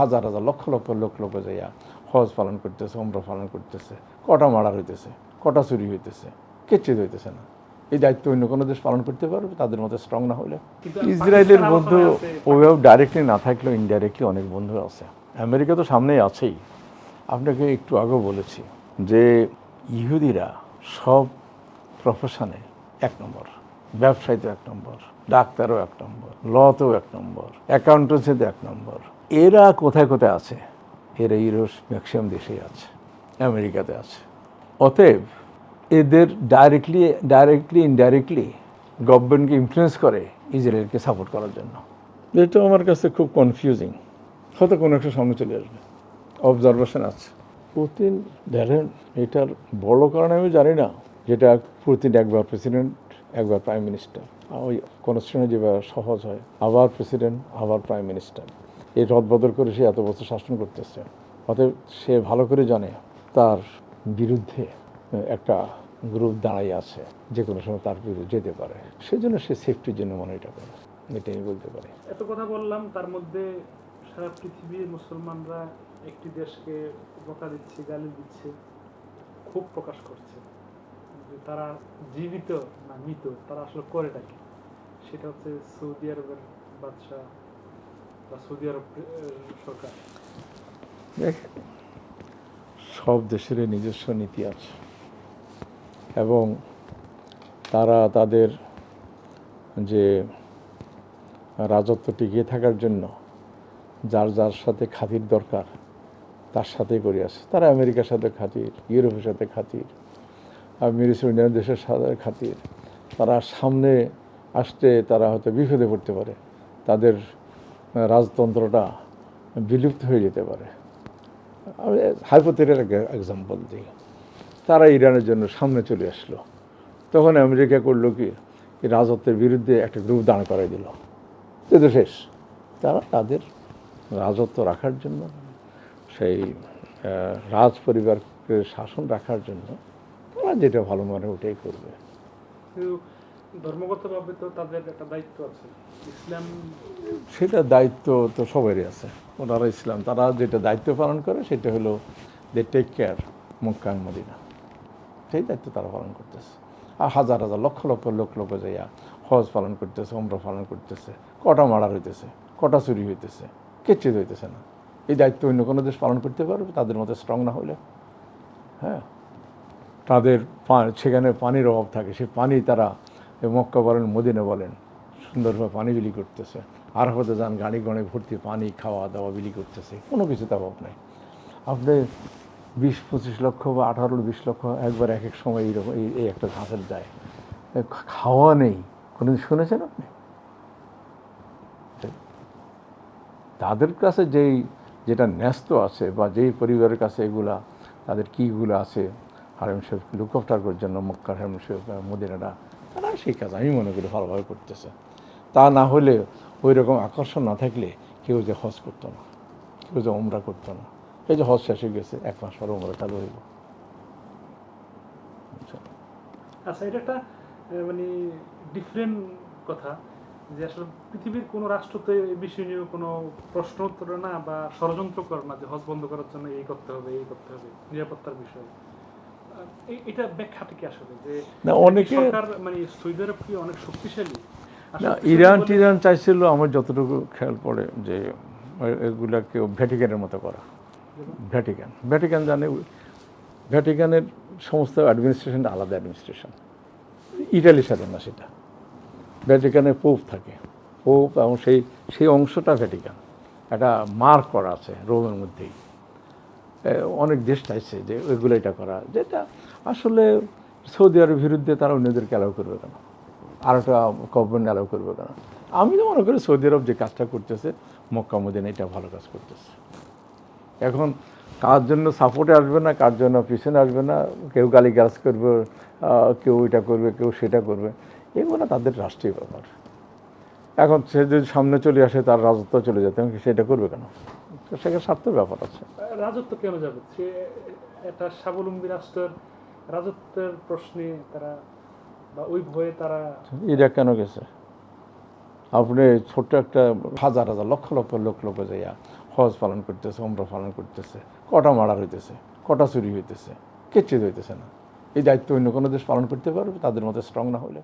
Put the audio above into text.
হাজার হাজার লক্ষ লক্ষ লোক লোক যাইয়া হজ পালন করতেছে ওমরা পালন করতেছে কটা মার্ডার হইতেছে কটা চুরি হইতেছে কিচ্ছু হইতেছে না। এই দায়িত্ব অন্য কোনো দেশ পালন করতে পারবে? তাদের মতো স্ট্রং না হলে। ইসরায়েলের বন্ধু ওইভাবে ডাইরেক্টলি না থাকলেও ইনডাইরেক্টলি অনেক বন্ধু আছে। আমেরিকা তো সামনেই আছেই। আপনাকে একটু আগেও বলেছি যে ইহুদিরা সব প্রফেশনে এক নম্বর। ব্যবসায়ীতেও এক নম্বর ডাক্তারও এক নম্বর লতেও এক নম্বর অ্যাকাউন্টেন্সিতে এক নম্বর। এরা কোথায় কোথায় আছে? এরা ইউরোস ম্যাক্সিমাম দেশেই আছে আমেরিকাতে আছে। অতএব এদের ডাইরেক্টলি ডাইরেক্টলি ইনডাইরেক্টলি গভর্নমেন্টকে ইনফ্লুয়েন্স করে ইসরায়েলকে সাপোর্ট করার জন্য। এটা আমার কাছে খুব কনফিউজিং হয়তো কোনো একটা সামনে চলে আসবে। অবজারভেশন আছে। পুতিন দেখেন এটার বড় কারণ আমি জানি না। যেটা পুতিন একবার প্রেসিডেন্ট একবার প্রাইম মিনিস্টার ওই কোনো কনস্টিটিউশনে যেভাবে সহজ হয় আবার প্রেসিডেন্ট আবার প্রাইম মিনিস্টার এই রদবদল করে সে এত বছর শাসন করতেছে। অতএব সে ভালো করে জানে তার বিরুদ্ধে একটা গ্রুপ দাঁড়াই আছে, যে কোনো সময় তার বিরুদ্ধে যেতে পারে। সেজন্য সে সেফটির জন্য মনে এটা করে। এটাই আমি বলতে পারি। এত কথা বললাম, তার মধ্যে সারা পৃথিবীর মুসলমানরা একটি দেশকে বকা দিচ্ছে, গালি দিচ্ছে, খুব প্রকাশ করছে। তারা জীবিত না মৃত, তারা আসলে করেটা কি সেটা হচ্ছে সৌদি আরবের বাদশাহ দেখ, সব দেশেরই নিজস্ব নীতি আছে। এবং তারা তাদের যে রাজত্ব টিকিয়ে থাকার জন্য যার যার সাথে খাতির দরকার, তার সাথেই করে আসে। তারা আমেরিকার সাথে খাতির, ইউরোপের সাথে খাতির, আর মিরিস ইন্ডিয়ান দেশের সাথে খাতির। তারা সামনে আসতে তারা হয়তো বিপদে পড়তে পারে। তাদের রাজতন্ত্রটা বিলুপ্ত হয়ে যেতে পারে। আমি হাইপোথেটিক্যাল এক্সাম্পল দিই। তারা ইরানের জন্য সামনে চলে আসলো। তখন আমেরিকা করল কি? রাজত্বের বিরুদ্ধে একটা গ্রুপ দাঁড় করাই দিল। তো শেষ। তারা তাদের রাজত্ব রাখার জন্য, সেই রাজ পরিবারকে শাসন রাখার জন্য তারা যেটা ভালো মনে ওটাই করবে। দায়িত্ব আছে। ইসলাম সেটা দায়িত্ব তো সবারই আছে। ওনারা ইসলাম, তারা যেটা দায়িত্ব পালন করে সেটা হলো দে টেক কেয়ার মক্কান মদিনা। সেই দায়িত্ব তারা পালন করতেছে। আর হাজার হাজার লক্ষ লক্ষ লোক লোক যাইয়া হজ পালন করতেছে ওমরা পালন করতেছে, কটা মার্ডার হইতেছে, কটা চুরি হইতেছে কিচ্ছু হইতেছে না। এই দায়িত্ব অন্য কোনো দেশ পালন করতে পারবে? তাদের মতো স্ট্রং না হলে হ্যাঁ। তাদের সেখানে পানির অভাব থাকে সেই পানি তারা মক্কা বলেন, মদিনা বলেন, সুন্দরভাবে পানি বিলি করতেছে। আর হতে যান গাড়ি গড়ে ভর্তি পানি, খাওয়া দাওয়া বিলি করতেছে। কোনো কিছুতে অভাব নাই। আপনি বিশ, পঁচিশ লক্ষ বা আঠারো, বিশ লক্ষ একবার এক এক সময় এইরকম এই একটা ঘাসের যায়। খাওয়া নেই। কোনোদিন শুনেছেন আপনি? তাদের কাছে যেই, যেটা ন্যস্ত আছে বা যেই পরিবারের কাছে এগুলা, তাদের কীগুলো আছে? হারেম শরীফ লুক আফটার করার জন্য মক্কার হারেম শরীফ, মদিনাটা তারা সেই কাজ আমি মনে করি ভালোভাবে করতেছে তা না হলে ওই রকম আকর্ষণ না থাকলে কেউ যে হজ করতো না, কেউ যে ওমরা করতো না। এই যে হজ শেষ হয়ে গেছে, এক মাস পর ওমরা চালু হইব। আচ্ছা এটা একটা মানে ডিফারেন্ট কথা যে আসলে পৃথিবীর কোনো রাষ্ট্র বিষয় নিয়ে কোনো প্রশ্ন উত্তর না বা ষড়যন্ত্র করে না যে হজ বন্ধ করার জন্য এই করতে হবে, এই করতে হবে, নিরাপত্তার বিষয়। এটা ব্যাখ্যাটা কি আসলে? যে না অনেকে মানে সৌদি আরব কি অনেক শক্তিশালী। না ইরান টিরান চাইছিল আমার যতটুকু খেয়াল পড়ে যে এগুলাকে ভ্যাটিকানের মতো করা। ভ্যাটিকান। ভ্যাটিকান জানে ভ্যাটিকানের সমস্ত অ্যাডমিনিস্ট্রেশনটা আলাদা অ্যাডমিনিস্ট্রেশন ইটালির সাথে না সেটা। ভ্যাটিকানে পোপ থাকে। পোপ এবং সেই সেই অংশটা ভ্যাটিকান। একটা মার্ক করা আছে রোমের মধ্যেই। অনেক দেশ চাইছে যে ওইগুলো এটা করা। যেটা আসলে সৌদি আরবের বিরুদ্ধে তারা অন্যদেরকে অ্যালাউ করবে কেন? আর একটা গভর্নমেন্ট অ্যালাউ করবে কেন? আমি তো মনে করি সৌদি আরব যে কাজটা করতেছে, মক্কা, মদিনা, এটা ভালো কাজ করতেছে। এখন কার জন্য সাপোর্টে আসবে না, কার জন্য পিছনে আসবে না, কেউ গালি গাছ করবে কেউ এটা করবে, কেউ সেটা করবে, এগুলো তাদের রাষ্ট্রীয় ব্যাপার। এখন সে যদি সামনে চলে আসে, তার রাজত্ব চলে যেতে সেটা করবে কেন? তো সেখানে স্বার্থের ব্যাপার আছে। রাজত্ব কেন যাবে সে একটা স্বাবলম্বী রাষ্ট্রের রাজত্বের প্রশ্নে তারা বা ওই ভয়ে তারা ইরা কেন গেছে? আপনি ছোট্ট একটা হাজার হাজার লক্ষ লক্ষ লোক লোক যাইয়া হজ পালন করতেছে ওমরা পালন করতেছে কটা মার্ডার হইতেছে কটা চুরি হইতেছে কিচ্ছু হইতেছে না। এই দায়িত্ব অন্য কোনো দেশ পালন করতে পারবে? তাদের মতো স্ট্রং না হলে।